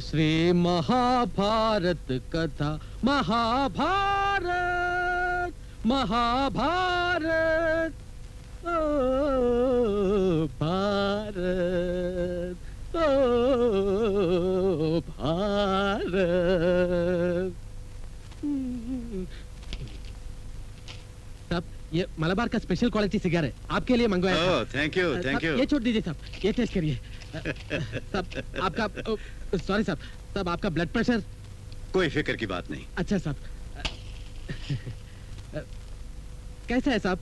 श्री महाभारत कथा। महाभारत महाभारत ओ भारत ओ भारत। साहब ये मलबार का स्पेशल क्वालिटी सिगार है। आपके लिए मंगवाया था। थैंक यू थैंक यू ये छोड़ दीजिए साहब ये टेस्ट करिए। साहब आपका सॉरी साहब साहब आपका ब्लड प्रेशर कोई फ़िक्र की बात नहीं। अच्छा साहब कैसा है साहब?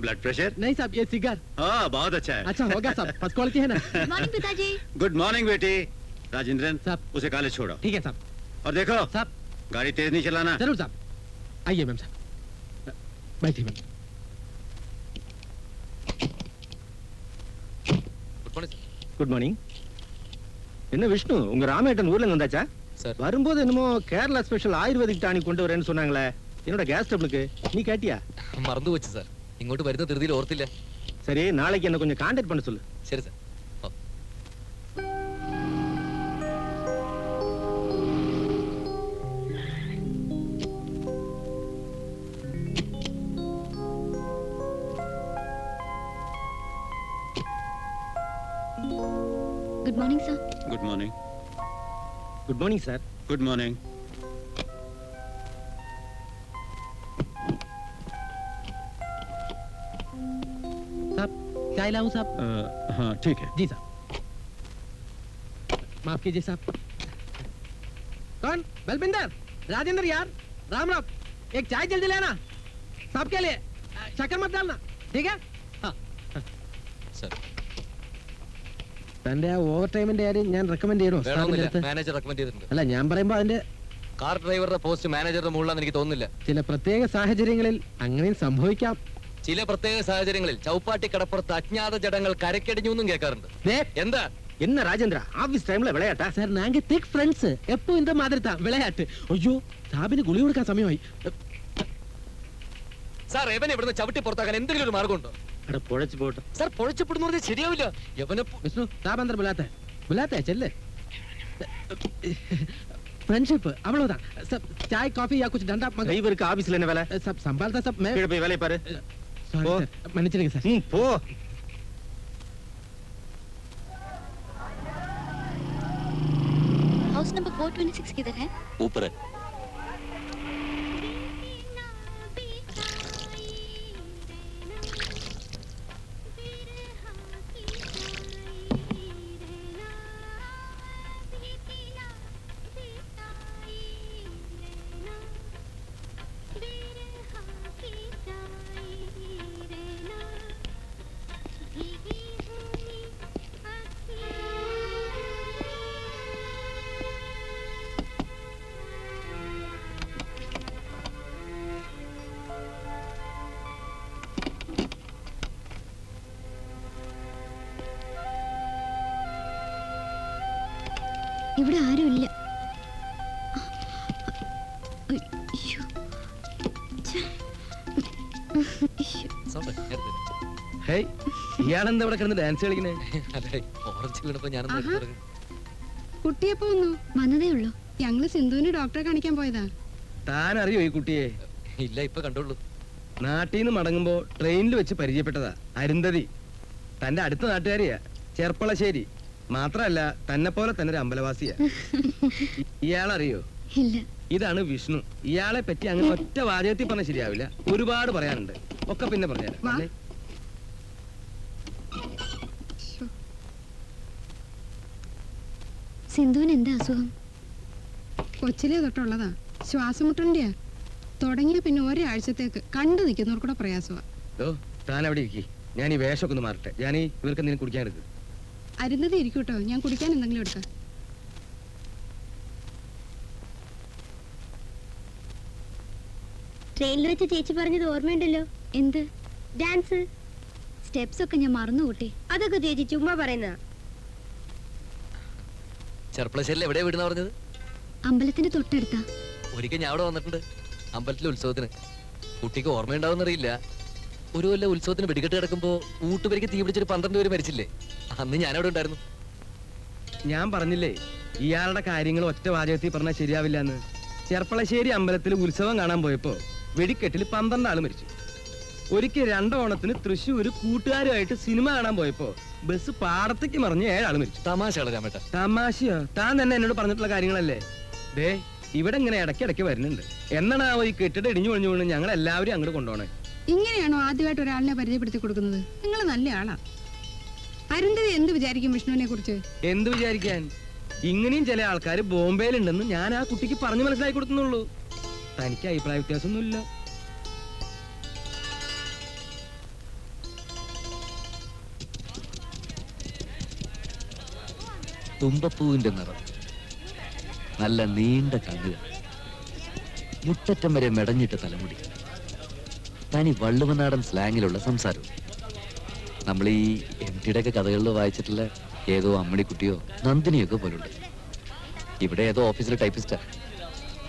ब्लड प्रेशर नहीं साहब ये सिगार हाँ बहुत अच्छा है। अच्छा होगा साहब फ़र्स्ट क्वालिटी है ना? गुड मॉर्निंग पिताजी। गुड मॉर्निंग बेटी। राजेंद्रन साहब उसे कॉलेज छोड़ो। ठीक है साहब। और देखो साहब। गाड़ी तेज नहीं चलाना। ज़रूर साहब। आइए मैम साहब। बैठिए ma'am. Good morning good morning என்ன விஷ்ணு உங்க ராமேட்டன் ஊர்ல இருந்து வந்தாச்சா சார் வரும்போது என்னமோ கேரளா ஸ்பெஷல் ஆயுர்வேதிக் டானிக் கொண்டு வரேன்னு சொன்னாங்களே என்னோட கேஸ் டபுளுக்கு நீ கேட்டியா മറന്നു വെച്ചു സാർ ഇങ്ങോട്ട് വരുന്ന ധൃതിയിൽ ഓർത്തില്ല சரி நாளைக்கு என்ன கொஞ்சம் கான்டாக்ட் பண்ண சொல்லு ശരി sir Good morning, sir. Good morning साहब चाय लाऊं साहब? हाँ ठीक है। जी साहब। माफ़ कीजिए साहब। कौन? बलबिंदर। राजेंद्र यार। राम राम। एक चाय जल्दी लेना। सबके लिए। शक्कर मत डालना। ठीक है? തന്റെ ആ ഓവർ ടൈമിന്റെ കാര്യം ഞാൻ റെക്കമെൻഡ് ചെയ്യണോ സ്റ്റാഫിന്റെ വേണമെന്നില്ല അടുത്ത്? മാനേജർ റെക്കമെൻഡ് ചെയ്തിട്ടുണ്ട് അല്ല ഞാൻ പറയുമ്പോ അതിന്റെ കാർ ഡ്രൈവറുടെ പോസ്റ്റ് മാനേജറുടെ മുകളിലാന്ന് എനിക്ക് തോന്നുന്നില്ല ചില പ്രത്യേക സാഹചര്യങ്ങളിൽ അങ്ങനെയും സംഭവിക്കാം ചില പ്രത്യേക സാഹചര്യങ്ങളിൽ ചൗപ്പാട്ടി കടപ്പുറത്ത് അജ്ഞാത ജഡങ്ങൾ കരക്കടിഞ്ഞു എന്നും കേൾക്കാറുണ്ട് ദേ, എന്താ என்ன ராஜேந்திரா ஆபீஸ் டைம்ல விளையாட்டா സാർ നാങ്ക തിക് ഫ്രണ്ട്സ് എപ്പോ இந்த மாதிரி தான் വിളയാട്ട് അയ്യോ സാബിന് ഗുളി കൊടുക്കാൻ സമയമായി സാർ എവനെ ഇവിടുന്ന് ചവിട്ടി പുറത്താക്കാൻ എന്തെങ്കിലും ഒരു മാർഗമുണ്ടോ എടാ പൊഴച്ചു ये സാർ പൊഴച്ചപ്പെടുന്ന ताप अंदर बुलाता है बुलाता है चल ले फ्रेंडशिप अवलोदा सब चाय कॉफ़ी या कुछ डंडा मग ड्राइवर का ऑफ़िस लेने वाला है सब संभालता सब मैं फिर भी वाले पर सॉरी सर मैंने चलेगा सर हम्म पो हाउस नंबर 426 किधर है? ऊपर है। ഇവിടെ ആരുമില്ല ഇയാളെന്താ ഇവിടെ കിടന്ന് ഡാൻസ് കളിക്കണേ വന്നതേ ഉള്ളൂ. ഞങ്ങൾ സിന്ധുവിന് ഡോക്ടറെ കാണിക്കാൻ പോയതാ. താൻ അറിയോ ഈ കുട്ടിയെ? ഇല്ല ഇപ്പൊ കണ്ടോളൂ നാട്ടിൽ നിന്ന് മടങ്ങുമ്പോ ട്രെയിനിൽ വെച്ച് പരിചയപ്പെട്ടതാ അരുന്ധതി. തന്റെ അടുത്ത നാട്ടുകാരിയാ ചെർപ്പളശ്ശേരി. മാത്രല്ല തന്നെ പോലെ തന്നെ ഒരു അമ്പലവാസിയാ. ഇയാളറിയോ? ഇല്ല. ഇതാണ് വിഷ്ണു. ഇയാളെ പറ്റി അങ്ങനെ ഒറ്റ വാചകത്തിൽ പറഞ്ഞാൽ ശരിയാവില്ല. ഒരുപാട് പറയാനുണ്ട്. ഒക്കെ പിന്നെ പറഞ്ഞുതരാം. അല്ലേ? സിന്ധുവിന് എന്താ അസുഖം? കൊച്ചിലേ തൊട്ടുള്ളതാ. ശ്വാസമുട്ടന്റെയാ തുടങ്ങിയ പിന്നെ ഒരാഴ്ചത്തേക്ക് കണ്ടു നിൽക്കുന്നവർക്കൂടെ പ്രയാസമാ. താൻ അവിടെ ഇരിക്കി. ഞാൻ ഈ വേഷമൊക്കെ ഒന്ന് മാറട്ടെ. ഞാൻ ഇവർക്ക് എന്തെങ്കിലും കുടിക്കാൻ എടുക്കും. അരുന്നത് കേട്ടോ ഞാൻ കുടിക്കാൻ എന്തെങ്കിലും എടുക്കാം. ട്രെയിനിൽ വെച്ച് ചേച്ചി പറഞ്ഞത് ഓർമ്മയുണ്ടല്ലോ. എന്ത്? ഡാൻസ്. സ്റ്റെപ്സ് ഒക്കെ ഞാൻ മറന്നു കൂട്ടി. അതൊക്കെ ചേച്ചി ചുമ്മാ പറയുന്ന ചെർപ്പളശ്ശേരിൽ എവിടെ വീടുന്ന പറഞ്ഞത്? അമ്പലത്തിന്റെ തൊട്ടടുത്താ. ഒരിക്കൽ ഞാൻ അവിടെ വന്നിട്ടുണ്ട്. അമ്പലത്തിലെ ഉത്സവത്തിന്. കുട്ടിക്ക് ഓർമ്മയുണ്ടാവുന്നറിയില്ല ഒരു കൊല്ലം ഉത്സവത്തിന് വെടിക്കെട്ട് കിടക്കുമ്പോ ഊട്ടുപേരിക്ക് തീ പിടിച്ചൊരു പന്ത്രണ്ട് പേര് മരിച്ചില്ലേ? അന്ന് ഞാൻ അവിടെ ഉണ്ടായിരുന്നു. ഞാൻ പറഞ്ഞില്ലേ ഇയാളുടെ കാര്യങ്ങൾ ഒറ്റ വാചകത്തിൽ പറഞ്ഞാൽ ശരിയാവില്ല എന്ന് ചെർപ്പളശ്ശേരി അമ്പലത്തിൽ ഉത്സവം കാണാൻ പോയപ്പോ വെടിക്കെട്ടിൽ പന്ത്രണ്ട് ആൾ മരിച്ചു. ഒരിക്കൽ രണ്ടോണത്തിന് തൃശ്ശൂര് കൂട്ടുകാരുമായിട്ട് സിനിമ കാണാൻ പോയപ്പോ ബസ് പാടത്തേക്ക് മറിഞ്ഞ് ഏഴാൾ മരിച്ചു. തമാശകളെ രാമേട്ട. തമാശയോ? താൻ തന്നെ എന്നോട് പറഞ്ഞിട്ടുള്ള കാര്യങ്ങളല്ലേ? ദേ ഇവിടെ ഇങ്ങനെ ഇടയ്ക്ക് ഇടയ്ക്ക് വരുന്നുണ്ട്. എന്നാണാവോ ഈ കെട്ടിട ഇടിഞ്ഞു ഒഴിഞ്ഞു വീണ് ഞങ്ങൾ എല്ലാവരും അങ്ങോട്ട് കൊണ്ടുപോണേ ഇങ്ങനെയാണോ ആദ്യമായിട്ട് ഒരാളിനെ പരിചയപ്പെടുത്തി കൊടുക്കുന്നത്? നിങ്ങൾ നല്ല ആളാ. അരുന്ധതി എന്ത് വിചാരിക്കും വിഷ്ണുവിനെ കുറിച്ച്? എന്ത് വിചാരിക്കാൻ? ഇങ്ങനെയും ചില ആൾക്കാർ ബോംബെയിലുണ്ടെന്ന് ഞാൻ ആ കുട്ടിക്ക് പറഞ്ഞു മനസ്സിലാക്കി കൊടുക്കുന്നുള്ളൂ. തനിക്ക് അഭിപ്രായ വ്യത്യാസമൊന്നുമില്ല. തുമ്പപ്പൂവിന്റെ നിറം. നല്ല നീണ്ട കണ്ണുകൾ മുട്ടറ്റം വരെ മെടഞ്ഞിട്ട് തലമുടി. തനി വള്ളുവനാടൻ സ്ലാങ്ങിലുള്ള സംസാരം. നമ്മൾ ഈ എം ടിയുടെ ഒക്കെ കഥകളിൽ വായിച്ചിട്ടുള്ള ഏതോ അമ്മണിക്കുട്ടിയോ നന്ദിനിയൊക്കെ പോലുണ്ട്. ഇവിടെ ഏതോ ഓഫീസിലെ ടൈപ്പിസ്റ്റാ.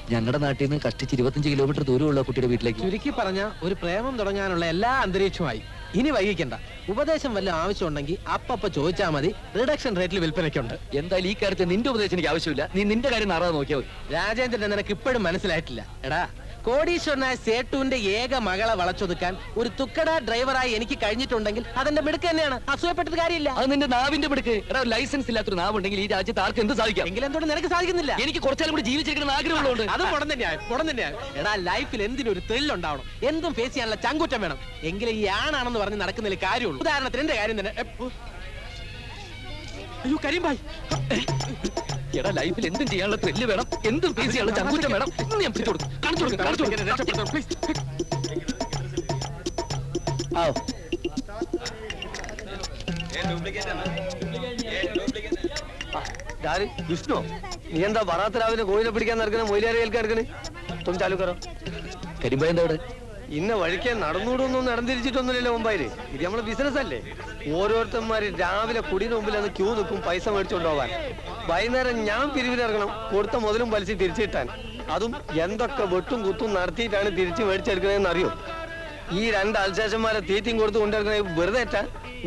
ഞങ്ങളുടെ നാട്ടിൽ നിന്ന് കഷ്ടിച്ച് ഇരുപത്തഞ്ച് കിലോമീറ്റർ ദൂരമുള്ള കുട്ടിയുടെ വീട്ടിലേക്ക് ചുരുക്കി പറഞ്ഞ ഒരു പ്രേമം തുടങ്ങാനുള്ള എല്ലാ അന്തരീക്ഷമായി ഇനി വൈകിക്കണ്ട. ഉപദേശം വല്ല ആവശ്യമുണ്ടെങ്കിൽ അപ്പപ്പ ചോദിച്ചാൽ മതി. റിഡക്ഷൻ റേറ്റിൽ വിൽപ്പനയ്ക്കുണ്ട്. എന്തായാലും ഈ കാര്യത്തിൽ നിന്റെ ഉപദേശം എനിക്ക് ആവശ്യമില്ല. നീ നിന്റെ കാര്യം നാറാതെ നോക്കിയാൽ മതി. രാജേന്ദ്രൻ നിനക്ക് ഇപ്പോഴും മനസ്സിലായിട്ടില്ല. എടാ കോടീശ്വരനായ സേട്ടുവിന്റെ ഏക മകളെ വളച്ചൊതുക്കാൻ ഒരു തുക്കട ഡ്രൈവറായി എനിക്ക് കഴിഞ്ഞിട്ടുണ്ടെങ്കിൽ അതെന്റെ മിടുക്ക് തന്നെയാണ്. അസൂയപ്പെട്ടത് കാര്യമില്ല. അത് നിന്റെ നാവിന്റെ മിടുക്ക്. എടാ ലൈസൻസ് ഇല്ലാത്തൊരു നാവുണ്ടെങ്കിൽ ഈ രാജ്യത്ത് ആർക്ക് എന്ത് സാധിക്കാം? എങ്കിലും എന്തുകൊണ്ട് നിനക്ക് സാധിക്കുന്നില്ല? എനിക്ക് കുറച്ചാലും കൂടി ജീവിച്ചിരിക്കണം ആഗ്രഹമുള്ളതുകൊണ്ട്. അത് മുടം തന്നെയാണ് തന്നെയാണ് എടാ ലൈഫിൽ എന്തിനും ഒരു ത്രില്ല് ഉണ്ടാവണം എന്തും ഫേസ് ചെയ്യാനുള്ള ചങ്കുറ്റം വേണം. എങ്കിലും ഈ ആണാണെന്ന് പറഞ്ഞ് നടക്കുന്നതിൽ കാര്യമുള്ളൂ. ഉദാഹരണത്തിന് എന്റെ കാര്യം തന്നെ അയ്യോ കരീം ഭായ് എടാ ലൈഫിൽ എന്തും ചെയ്യാനുള്ള ത്രില്ല് വേണം എന്തും ഫേസ് ചെയ്യാനുള്ള ചങ്കൂറ്റം വേണം. ഇന്ന് ഞാൻ പിടിച്ചു കൊടുക്കും. കാണിച്ചു കൊടുക്കും കൊടുക്കും. വിഷ്ണു? നീ എന്താ വറാത്ത രാവിലെ കോയിലെ പിടിക്കാൻ നടക്കുന്നത് മൊയിലേറെ കേൾക്കാൻ നടക്കണേ തും ചാലു കറോ കരിമ്പ എന്താ ഇവിടെ? ഇന്ന വഴിക്ക് നടന്നുകൂടൊന്നും നടന്നിരിച്ചിട്ടൊന്നുമില്ലല്ലോ മുംബൈയിൽ. ഇത് നമ്മളെ ബിസിനസ് അല്ലേ? ഓരോരുത്തന്മാര് രാവിലെ കുടിന് മുമ്പിൽ അന്ന് ക്യൂ നിൽക്കും പൈസ മേടിച്ചോണ്ട് പോവാൻ വൈകുന്നേരം ഞാൻ പിരിവിനിറങ്ങണം കൊടുത്ത മുതലും പലിശ തിരിച്ചു കിട്ടാൻ അതും എന്തൊക്കെ വെട്ടും കുത്തും നടത്തിയിട്ടാണ് തിരിച്ച് മേടിച്ചെടുക്കുന്നതെന്ന് അറിയോ ഈ രണ്ട് അൽശേഷന്മാരെ തീറ്റയും കൊടുത്ത് കൊണ്ടിരിക്കണ വെറുതെ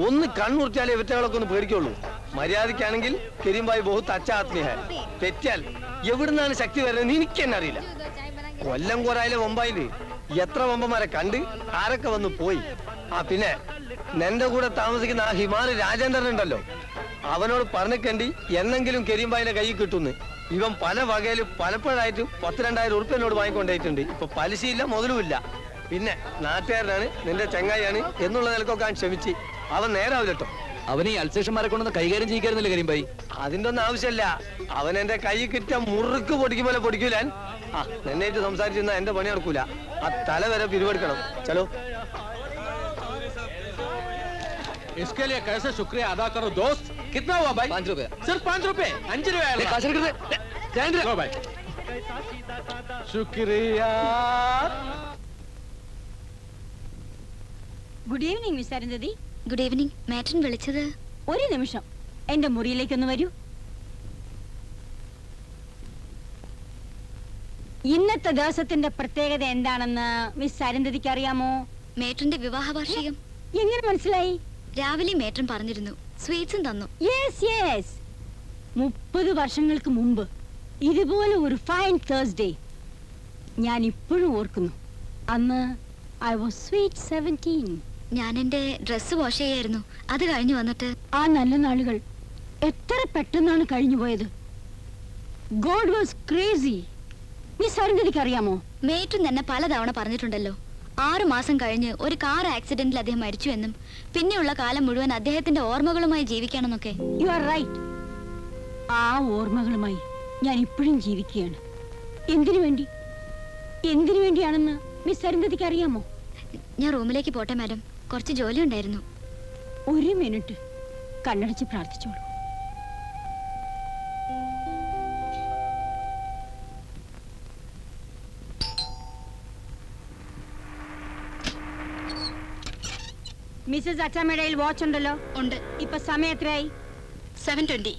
ഒന്ന് കണ്ണുറിച്ചാലേ ഇവറ്റകളൊക്കെ ഒന്ന് പേടിക്കുള്ളൂ. മര്യാദയ്ക്കാണെങ്കിൽ കരിമ്പായി ബഹുത്ത് തച്ചാത്മീയ തെറ്റാൽ എവിടുന്നാണ് ശക്തി വരുന്നത് എനിക്ക് തന്നെ അറിയില്ല കൊല്ലം കോരായിലെ മുംബൈയിൽ എത്ര വമ്പന്മാരെ കണ്ട് ആരൊക്കെ വന്ന് പോയി. ആ പിന്നെ നിന്റെ കൂടെ താമസിക്കുന്ന ആ ഹിമാലയ രാജേന്ദ്രൻ ഉണ്ടല്ലോ അവനോട് പറഞ്ഞിക്കണ്ടി എന്നെങ്കിലും കെരിമ്പായിലെ കൈ കിട്ടുന്നു. ഇവൻ പല വകയിലും പലപ്പോഴായിട്ട് പത്ത് രണ്ടായിരം ഉറുപ്പിനോട് വാങ്ങിക്കൊണ്ടായിട്ടുണ്ട്. ഇപ്പൊ പലിശയില്ല മുതലുമില്ല. പിന്നെ നാട്ടുകാരനാണ് നിന്റെ ചങ്ങായിയാണ് എന്നുള്ള നിലക്കൊക്കെ ക്ഷമിച്ച്. അവൻ നേരാവില്ല കേട്ടോ അവന് ഈ അൽസേഷന്മാരെ കൊണ്ടൊന്ന് കൈകാര്യം ചെയ്യിക്കായിരുന്നില്ല കരിമ്പായി അതിന്റെ ഒന്നും ആവശ്യമില്ല അവൻ എന്റെ കൈ കിട്ടിയ മുറുക്ക് പൊടിക്കും പോലെ പൊടിക്കൂലാൻ ആ നിന്നായിട്ട് സംസാരിച്ചിരുന്ന എന്റെ പണി നടക്കൂല ആ തല വരെ പിരിവെടുക്കണം ചലോ इसके लिए कैसे शुक्रिया अदा करो दोस्त कितना हुआ भाई പാഞ്ച് രൂപ सिर्फ पाँच रुपए अंज रुपए കാശെടുക്കരുത് ജയേന്ദ്ര लो भाई शुक्रिया good evening miss Arundhati good evening മാറ്റൻ വിളിച്ചത്? ഒരു നിമിഷം. എന്റെ മുറിയിലേക്കൊന്ന് വരൂ. ഇന്നത്തെ ദിവസത്തിന്റെ പ്രത്യേകത എന്താണെന്ന് മിസ് അരുന്ധതിക്ക് അറിയാമോ? മേട്ടന്റെ വിവാഹ വാർഷികം എങ്ങനെ മനസ്സിലായി? രാവിലെ മേട്ടൻ പറഞ്ഞിരുന്നു. സ്വീറ്റ്സും തന്നു. യെസ് യെസ് മുപ്പത് വർഷങ്ങൾക്ക് മുമ്പ് ഇതുപോലെ ഒരു ഫൈൻ തേഴ്സ്ഡേ ഞാൻ ഇപ്പോഴും ഓർക്കുന്നു. അന്ന് ഐ വാസ് സ്വീറ്റ് സെവന്റീൻ ഞാൻ എന്റെ ഡ്രസ്സ് വാഷ് ചെയ്യായിരുന്നു. അത് കഴിഞ്ഞു വന്നിട്ട് ആ നല്ല നാളുകൾ. എത്ര പെട്ടെന്നാണ് കഴിഞ്ഞു പോയത്. ഗോഡ് വാസ് ക്രേസി മിസ് അരുന്ധതിക്ക് അറിയാമോ മേറ്റും തന്നെ പലതവണ പറഞ്ഞിട്ടുണ്ടല്ലോ. ആറു മാസം കഴിഞ്ഞ് ഒരു കാർ ആക്സിഡന്റിൽ അദ്ദേഹം മരിച്ചു എന്നും പിന്നെയുള്ള കാലം മുഴുവൻ അദ്ദേഹത്തിന്റെ ഓർമ്മകളുമായി ജീവിക്കണമെന്നൊക്കെ. യു ആർ റൈറ്റ് ആ ഓർമ്മകളുമായി ഞാൻ ഇപ്പോഴും ജീവിക്കുകയാണ്. എന്തിനു വേണ്ടി? എന്തിനു വേണ്ടിയാണെന്ന് മിസ് അരുന്ധതിക്ക് അറിയാമോ ഞാൻ റൂമിലേക്ക് പോട്ടെ മാഡം. കുറച്ച് ജോലി ഉണ്ടായിരുന്നു. ഒരു മിനിറ്റ്. കണ്ണടച്ച് പ്രാർത്ഥിച്ചോളൂ. മിസ്സസ് അച്ചമ്മയുടെ വാച്ച് ഉണ്ടല്ലോ? ഉണ്ട്. ഇപ്പൊ സമയം എത്രയായി? സെവൻ ട്വന്റി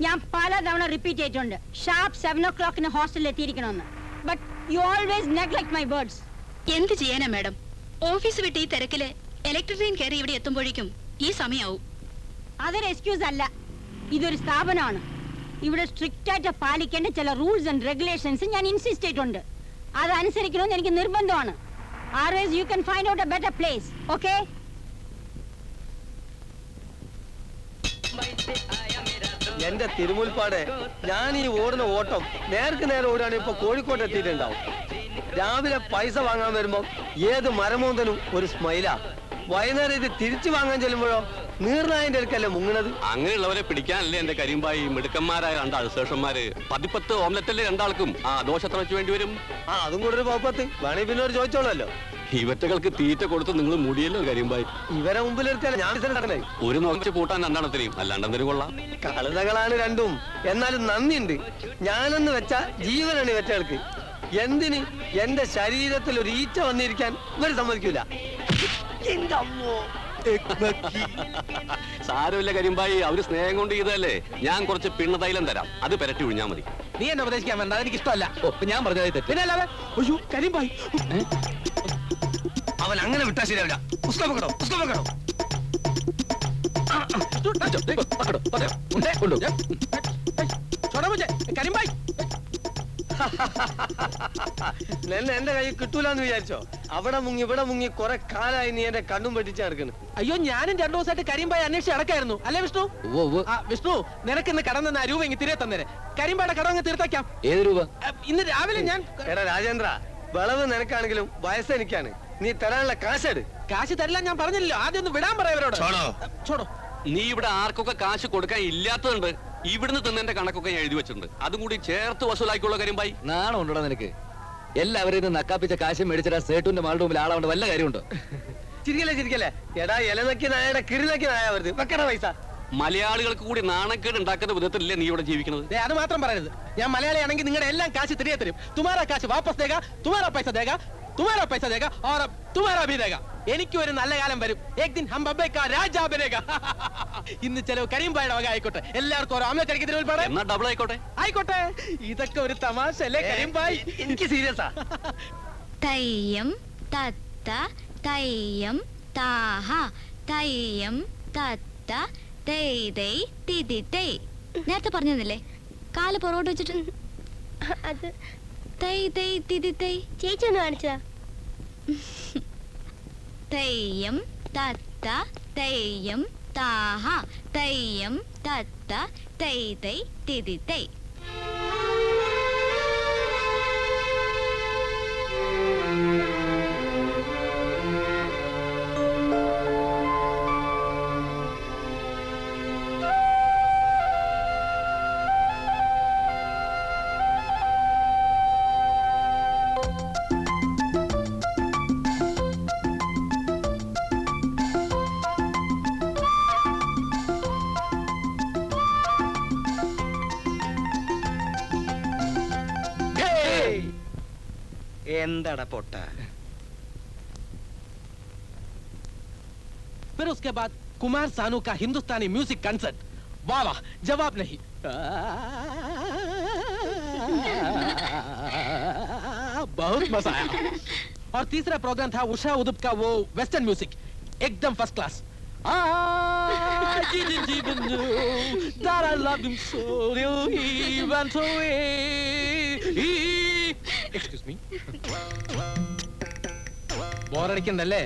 ഞാൻ പല തവണ റിപ്പീറ്റ് ചെയ്തിട്ടുണ്ട് ഷാർപ്പ് സെവൻ ഓ ക്ലോക്കിന് ഹോസ്റ്റലിൽ എത്തിയിരിക്കണമെന്ന്. But you always neglect my words എന്ത് ചെയ്യാനാ മാഡം ഓഫീസ് വിട്ട് ഈ തിരക്കിൽ ഇലക്ട്രിക് ട്രെയിൻ കയറി ഇവിടെ എത്തുമ്പോഴേക്കും ഈ സമയാവും. അതൊരു എക്സ്ക്യൂസ് അല്ല. ഇതൊരു സ്ഥാപനമാണ്. ഇവിടെ സ്ട്രിക്റ്റ് ആയിട്ട് പാലിക്കേണ്ട ചില റൂൾസ് ആൻഡ് റെഗുലേഷൻസ് ഞാൻ ഇൻസിസ്റ്റ് ചെയ്തിട്ടുണ്ട്. അതനുസരിക്കണമെന്ന് എനിക്ക് നിർബന്ധമാണ്. Always you can find out a better place okay എന്റെ തിരുമുൽപ്പാടെ ഞാൻ ഈ ഓടുന്ന ഓട്ടം നേർക്ക് നേരെ ഓടാണ് ഇപ്പൊ കോഴിക്കോട്ട് എത്തിയിട്ടുണ്ടാവും. രാവിലെ പൈസ വാങ്ങാൻ വരുമ്പോ ഏത് മരമോന്തനും ഒരു സ്മൈലാ വൈകുന്നേരം ഇത് തിരിച്ചു വാങ്ങാൻ ചെല്ലുമ്പോഴോ? നീർനായന്റെ അടുക്കല്ലേ മുങ്ങണത്? അങ്ങനെയുള്ളവരെ പിടിക്കാനല്ലേ എന്റെ കരിമ്പായി മിടുക്കന്മാരായ രണ്ട് ശേഷന്മാര് പതിപ്പത്ത് ഓംലറ്റല്ലേ രണ്ടാൾക്കും. ആ ദോഷത്ര വെച്ച് വേണ്ടി വരും? ആ അതും കൂടെ ഒരു പോപ്പത്ത് വേണേ പിന്നെ ഒരു ചോദിച്ചോളല്ലോ. ഇവറ്റകൾക്ക് തീറ്റ കൊടുത്ത് നിങ്ങൾ മുടിയല്ലോ കരിമ്പായി. ഇവരെ മുമ്പിൽ ഞാൻ നടക്കണേ ഒരു നോക്കിച്ച് പൂട്ടാൻ രണ്ടെണ്ണത്തിനെയും അല്ലാണ്ടെന്തിനു കൊള്ളാം. കഴുതകളാണ് രണ്ടും. എന്നാലും നന്ദിയുണ്ട്. ഞാനെന്ന് വെച്ച ജീവനാണ് ഇവറ്റകൾക്ക്. എന്തിന്? എന്റെ ശരീരത്തിൽ ഒരു ഈച്ച വന്നിരിക്കാൻ ഇവർ സമ്മതിക്കൂല. എന്റെ അമ്മോ. സാരമില്ല കരിമ്പായി അവർ സ്നേഹം കൊണ്ട് ചെയ്തതല്ലേ? ഞാൻ കുറച്ച് പിണ്ണതൈലം തരാം. അത് പെരട്ടി ഒഴിഞ്ഞാ മതി. നീ എന്നെ ഉപദേശിക്കാൻ വേണ്ട അതെനിക്ക് ഇഷ്ടമല്ല. ഞാൻ പറഞ്ഞതായി തെറ്റ്. പിന്നെ അല്ലാതെ അയ്യോ കരിമ്പായി. അവൻ അങ്ങനെ വിട്ടാ ശരിയാവില്ല. പുസ്തകം പുസ്തകം പക്കടോ, കൊണ്ടു. छोड़ो നിന്നെ എന്റെ കൈ കിട്ടൂലെന്ന് വിചാരിച്ചോ? അവിടെ മുങ്ങി ഇവിടെ മുങ്ങി കുറെ കാലായി നീ എന്റെ കണ്ണും പറ്റിച്ച് നടക്കുന്നു അയ്യോ ഞാനും രണ്ടു ദിവസമായിട്ട് കരിമ്പായി അന്വേഷിച്ച് അടക്കായിരുന്നു അല്ലേ വിഷ്ണു? വിഷ്ണു നിനക്ക് ഇന്ന് കടം തന്ന രൂപ ഇങ്ങ് തിരികെ തന്നേരെ. കരിമ്പാടെ കടം അങ്ങ് തീർത്തേക്കാം. ഏത് രൂപ? ഇന്ന് രാവിലെ ഞാൻ എടാ രാജേന്ദ്ര വിളവ് നിനക്കാണെങ്കിലും വയസ്സ് എനിക്കാണ്. നീ തരാനുള്ള കാശെടു. കാശ് തരില്ല ഞാൻ പറഞ്ഞില്ലല്ലോ. ആദ്യം ഒന്ന് വിടാൻ പറയാം ചോടോ നീ ഇവിടെ ആർക്കൊക്കെ കാശ് കൊടുക്കാൻ ഇല്ലാത്തതുണ്ട്. ഇവിടുന്ന് തിന്നതിന്റെ കണക്കൊക്കെ ഞാൻ എഴുതി വെച്ചിട്ടുണ്ട്. അതും കൂടി ചേർത്ത് വസൂലാക്കിയുള്ള കാര്യം നാണം നാണമുണ്ടോ നിനക്ക്? എല്ലാവരും ഇത് നക്കാപ്പിച്ച കാശം മേടിച്ചിട്ട് സേട്ടുന്റെ മാളുടെ മുമ്പിൽ ആളാവേണ്ട വല്ല കാര്യമുണ്ടോ? ചിരിക്കല്ലേ ചിരിക്കല്ലേ? എടാ ഇലനക്കി നായയുടെ കിരിനക്കി നായ വരുത് വെക്കണ പൈസ. മലയാളികൾക്ക് കൂടി നാണക്കേട് ഉണ്ടാക്കുന്ന വിധത്തിലല്ലേ നീ ഇവിടെ ജീവിക്കുന്നത്? ദേ, അത് മാത്രം പറയരുത്. ഞാൻ മലയാളിയാണെങ്കിൽ നിങ്ങളുടെ എല്ലാം കാശ് തിരികെ തരും. തുമാരാ കാശ് വാപ്പസ് തേക തുമാരാ പൈസ ദേഗ തുമാരാ പൈസ ദേഗ ഓർ തുമാരാ ഭീ ദേഗ എനിക്ക് ഒരു നല്ല കാലം വരും. ഏക് ദിൻ ഹം ബബ്ബേക്ക രാജാ ബനേഗ ഇന്ന് ചെലവ് കരീംബായുടെ വക ആയിക്കോട്ടെ. എല്ലാവർക്കും ഓരോ അമ്മ കരിക്ക് തിരുവൽപ്പാട് എന്നാ ഡബിൾ ആയിക്കോട്ടെ? ആയിക്കോട്ടെ. ഇതൊക്കെ ഒരു തമാശ അല്ലേ കരീംബായ് എനിക്ക് സീരിയസാ. തയ്യം തത്ത തയ്യം താഹ തയ്യം തത്ത തൈ തൈ തിതി തൈ നേരത്തെ പറഞ്ഞതല്ലേ കാൽ പുറകോട്ട് വെച്ചിട്ട്. അത് തൈ തൈ തിതി തൈ. ചേച്ചി ഒന്ന് കാണിച്ചതാ. തെയ്യം തത്ത തെയ്യം താഹ തെയ്യം തത്ത തെയ് തെയ് തിതി തെയ് എന്താടാ പൊട്ട फिर उसके बाद कुमार सानू का हिंदुस्तानी म्यूजिक कंसर्ट वाह वाह जवाब नहीं बहुत मजा आया और तीसरा प्रोग्राम था उषा उदुप का वो वेस्टर्न म्यूजिक एकदम first class That I loved him so till he went away. excuse me ബോറടിക്കണ്ടല്ലേ?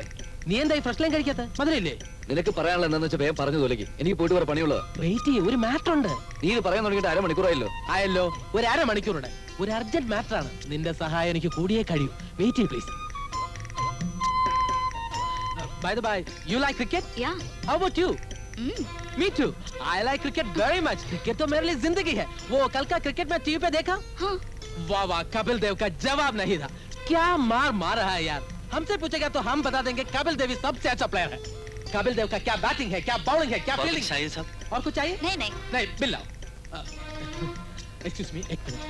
നീ എന്തായി ഫ്രഷ് ലൈൻ കഴിക്കാത്ത? മധുരയില്ലേ? നിനക്ക് പറയാനുള്ള എന്താണെന്ന് വെച്ചാൽ വേഗം പറഞ്ഞു തോലക്കി എനിക്ക് പോയിട്ട് വേറെ പണിയുള്ളത്. വെയിറ്റ് ചെയ്യ ഒരു മാറ്റർ ഉണ്ട്. നീ ഇത് പറയാൻ തുടങ്ങിയിട്ട് അരമണിക്കൂറായല്ലോ. ആയല്ലോ ഒരു അരമണിക്കൂറുണ്ട്. ഒരു അർജന്റ് മാറ്റർ ആണ്. നിന്റെ സഹായം എനിക്ക് കൂടിയേ കഴിയൂ. വെയിറ്റ് ചെയ്യ please bye bye you like cricket yeah how about you me too I like cricket very much cricket तो मेरे लिए जिंदगी है वो कल का क्रिकेट मैच टीवी पे देखा हाँ वाह वाह कपिल देव का जवाब नहीं था क्या मार मार रहा है यार हमसे पूछेगा तो हम बता देंगे कपिल देव ही सबसे अच्छा प्लेयर है कपिल देव का क्या बैटिंग है क्या बॉलिंग है क्या फील्डिंग है और कुछ चाहिए नहीं नहीं नहीं बिल लाओ എക്സ്ക്യൂസ് മീ എക് മിനിറ്റ്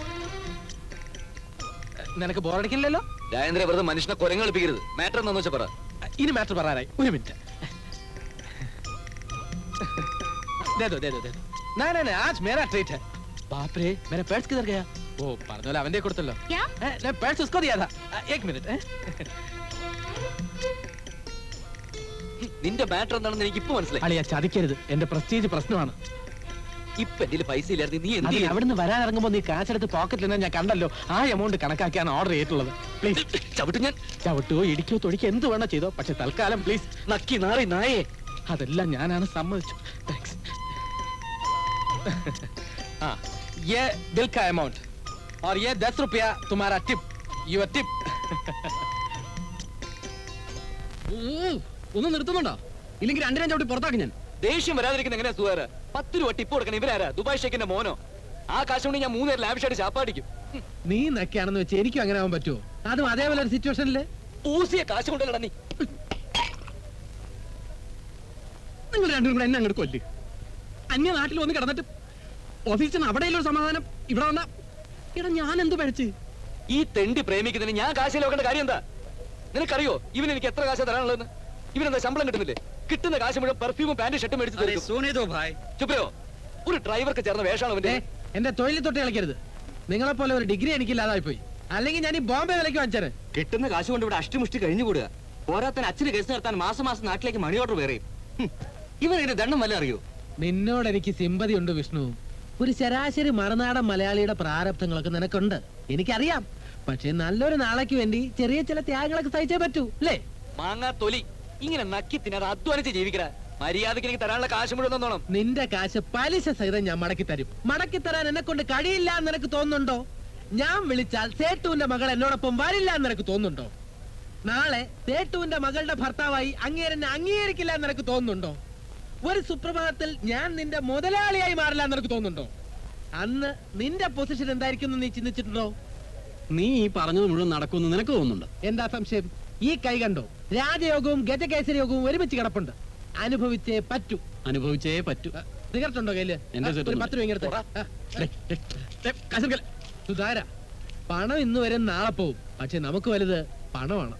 നിനക്ക് ബോറടിക്കില്ലല്ലോ രാജേന്ദ്ര വെറുതെ മനുഷ്യനെ കുരങ്ങ് കളിപ്പിക്കരുത് മാറ്റർ എന്താന്ന് വെച്ചാൽ പറ ഇനി മാറ്റർ പറയാനായി ഒരു മിനിറ്റ് दे दो दे दो दे दो नहीं नहीं नहीं आज मेरा ट्रीट है बाप रे मेरा पर्स किधर गया ओ പറഞ്ഞ പോലെ അവന്റെ കൊടുത്തല്ലോ क्या ए, नहीं पर्स उसको दिया था अ, एक मिनट ए? നിന്റെ മാറ്റർ എന്താണെന്ന് എനിക്ക് ഇപ്പൊ മനസ്സിലായി അളിയ ചതിക്കരുത് എന്റെ പ്രസ്റ്റീജ് പ്രശ്നമാണ് ഇപ്പൊ എന്റെ പൈസ ഇല്ലായിരുന്നു നീ എന്ത് അതിന് ചെയ്യും? അവിടുന്ന് വരാൻ ഇറങ്ങുമ്പോ നീ കാശെടുത്ത് പോക്കറ്റിൽ ഞാൻ കണ്ടല്ലോ ആ എമൗണ്ട് കണക്കാക്കിയാണ് ഓർഡർ ചെയ്തിട്ടുള്ളത് പ്ലീസ് ചവിട്ടു ഞാൻ ചവിട്ടോ ഇടിക്കോ തൊടിക്കോ എന്ത് വേണോ ചെയ്തോ പക്ഷെ തൽക്കാലം പ്ലീസ് നക്കി നാറി നായേ അതെല്ലാം ഞാനാണ് സമ്മതിച്ചു താങ്ക്സ് ആ ये बिल का अमाउंट और ये दस रुपया तुम्हारा टिप യുവർ ടിപ്പ് ഒന്ന് നിർത്തുന്നുണ്ടോ ഇല്ലെങ്കിൽ രണ്ടിനും ചവിട്ടി പുറത്താക്കി ഞാൻ ദേഷ്യം വരാതിരിക്കുന്ന എങ്ങനെയാ സുഹാര പത്ത് രൂപ ടിപ്പ് കൊടുക്കണം ഇവരാരാ ദുബായ് ഷേക്കിന്റെ മോനോ ആ കാശ് കൊണ്ട് ഞാൻ മൂന്നേരം ലാവിഷായിട്ട് ചാപ്പാടിക്കും നീ നൊക്കെയാണെന്ന് വെച്ച് എനിക്കും അങ്ങനെ ആവാൻ പറ്റുമോ അതും അതേപോലെ ഒരു സിറ്റുവേഷനിൽ ഊസിയ കാശ് കൊണ്ടല്ലടാ നീ നിങ്ങൾ രണ്ടും കൂടെ എന്നെ അങ്ങോട്ട് കൊല്ല്. അന്യ നാട്ടിൽ വന്ന് കിടന്നിട്ട് ഓഫീസിന് ഒരു സമാധാനം ഇവിടെ വന്ന ഇവിടെ ഞാൻ എന്ത് പഠിച്ച്? ഈ തെണ്ടി പ്രേമിക്കുന്നതിന് ഞാൻ കാശ് നോക്കേണ്ട കാര്യം എന്താ? നിനക്കറിയോ ഇവൻ എനിക്ക് എത്ര കാശ തരാനുള്ളതെന്ന്? ഇവനെന്താ ശമ്പളം കിട്ടുന്നില്ലേ? കിട്ടുന്ന കാശ് മുഴുവൻ പെർഫ്യൂമും പാന്റും ഷർട്ടും മേടിച്ചു ഭായ്. ചുപ്രയോ ഒരു ഡ്രൈവർക്ക് ചേർന്ന വേഷമാണ് അവന്റെ എന്റെ തൊഴിലിൽ തൊട്ട് ഇളക്കരുത് നിങ്ങളെ പോലെ ഒരു ഡിഗ്രി എനിക്ക് ഇല്ലാതായി പോയി അല്ലെങ്കിൽ ഞാൻ ഈ ബോംബെ വിലയ്ക്ക് വാങ്ങിച്ചത് കിട്ടുന്ന കാശ് കൊണ്ട് ഇവിടെ അഷ്ടമുഷ്ടി കഴിഞ്ഞുകൂടുക. പോരാത്തൻ അച്ഛന് കേസ് നടത്താൻ മാസം മാസം നാട്ടിലേക്ക് മണി ഓർഡർ വേറെയും. ഇവൻ ഇതിന്റെ ദണ്ണം വല്ല അറിയോ? നിന്നോട് എനിക്ക് സിമ്പതി ഉണ്ട് വിഷ്ണു. ഒരു ശരാശരി മറുനാടൻ മലയാളിയുടെ പ്രാരബ്ധങ്ങളൊക്കെ നിനക്കുണ്ട്. എനിക്കറിയാം. പക്ഷെ നല്ലൊരു നാളേക്ക് വേണ്ടി ചെറിയ ചില ത്യാഗങ്ങളൊക്കെ സഹിച്ചേ പറ്റൂ അല്ലേ? മാങ്ങാ തൊലി. ഇങ്ങനെ നക്കി തിന്നാതെ അധ്വാനിച്ച് ജീവിക്കടാ. മര്യാദയ്ക്ക് എനിക്ക് തരാനുള്ള കാശ് മുഴുവൻ തന്നോണം. നിന്റെ കാശ് പലിശ സഹിതം ഞാൻ മടക്കി തരും. മടക്കി തരാൻ എന്നെ കൊണ്ട് കഴിയില്ല എന്ന് നിനക്ക് തോന്നുന്നുണ്ടോ? ഞാൻ വിളിച്ചാൽ സേട്ടുവിന്റെ മകൾ എന്നോടൊപ്പം വരില്ല എന്ന് നിനക്ക് തോന്നുന്നുണ്ടോ? നാളെ സേട്ടുവിന്റെ മകളുടെ ഭർത്താവായി അങ്ങേരെന്നെ അംഗീകരിക്കില്ല എന്ന് നിനക്ക് തോന്നുന്നുണ്ടോ? ഒരു സുപ്രഭാതത്തിൽ ഞാൻ നിന്റെ മുതലാളിയായി മാറില്ല എന്ന് നിനക്ക് തോന്നുന്നുണ്ടോ? അന്ന് നിന്റെ പൊസിഷൻ എന്തായിരിക്കും നീ ചിന്തിച്ചിട്ടുണ്ടോ? നീ ഈ പറഞ്ഞത് മുഴുവൻ നടക്കുമെന്ന് നിനക്ക് തോന്നുന്നുണ്ട്? എന്താ സംശയം? ഈ കൈ കണ്ടോ? രാജയോഗവും ഗജകേസരി യോഗവും ഒരുമിച്ച് കിടപ്പുണ്ട്. അനുഭവിച്ചേ പറ്റൂ. അനുഭവിച്ചേ പറ്റൂ. സിഗരറ്റ് ഉണ്ടോ കയ്യിൽ? എന്റെ സിഗരറ്റ് ഒരു. പത്ത് രൂപ കാശ് എടുക്കല്ലേ. സുധാര പണം ഇന്ന് വരും നാളെ പോവും. പക്ഷെ നമുക്ക് വലുത് പണമാണ്.